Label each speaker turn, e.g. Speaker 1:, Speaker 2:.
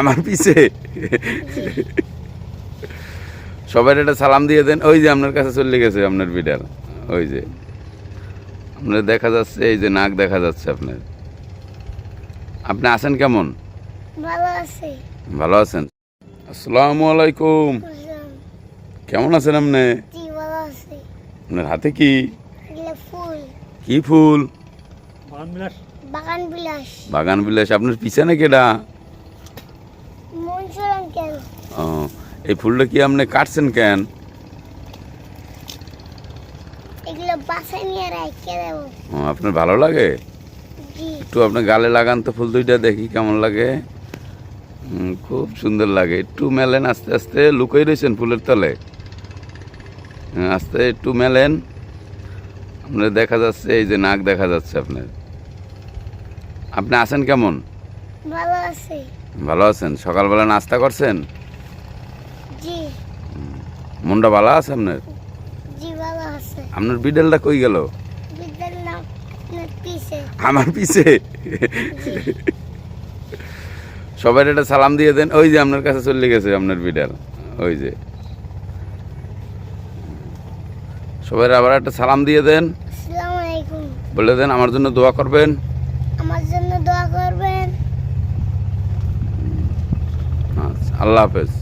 Speaker 1: আমার পিছে। সবাই একটা সালাম দিয়ে দেন। ওই যে আপনার কাছে চলে গেছে আপনার বিড়াল। ওই যে। আপনার দেখা যাচ্ছে এই যে নাক দেখা যাচ্ছে আপনার। আপনি আছেন কেমন?
Speaker 2: ভালো
Speaker 1: আছেন? আসসালামু আলাইকুম। কেমন আছেন আপনি?
Speaker 2: জি ভালো আছে।
Speaker 1: আপনার হাতে কি? কি ফুল?
Speaker 2: বাগান বিলাস।
Speaker 1: বাগান বিলাস। আপনার পিছনে কেডা এই ফুলটা কি আপনি কাটছেন কেন? আপনার ভালো লাগে? একটু আপনার গালে লাগান তো ফুল দুইটা দেখি কেমন লাগে। খুব সুন্দর লাগে। একটু মেলেন আস্তে আস্তে লুকাই রয়েছেন ফুলের তলে। আস্তে একটু মেলেন। আপনার দেখা যাচ্ছে এই যে নাক দেখা যাচ্ছে আপনার। আপনি আছেন কেমন?
Speaker 2: ভালো আছে।
Speaker 1: ভালো আছেন। সকালবেলা নাস্তা করছেন?
Speaker 2: জি।
Speaker 1: মনটা ভালো আছে আপনার?
Speaker 2: জি ভালো আছে।
Speaker 1: আপনার বিড়ালটা কই গেল?
Speaker 2: পিছে।
Speaker 1: আমার পিছে? সবাই একটা সালাম দিয়ে দেন। ওই যে আপনার কাছে চলে গেছে আপনার বিড়াল। ওই যে। সবাই আবার একটা সালাম দিয়ে দেন। বলে দেন আমার জন্য দোয়া করবেন।
Speaker 2: আমার জন্য দোয়া করবেন।
Speaker 1: আচ্ছা, আল্লাহ হাফেজ।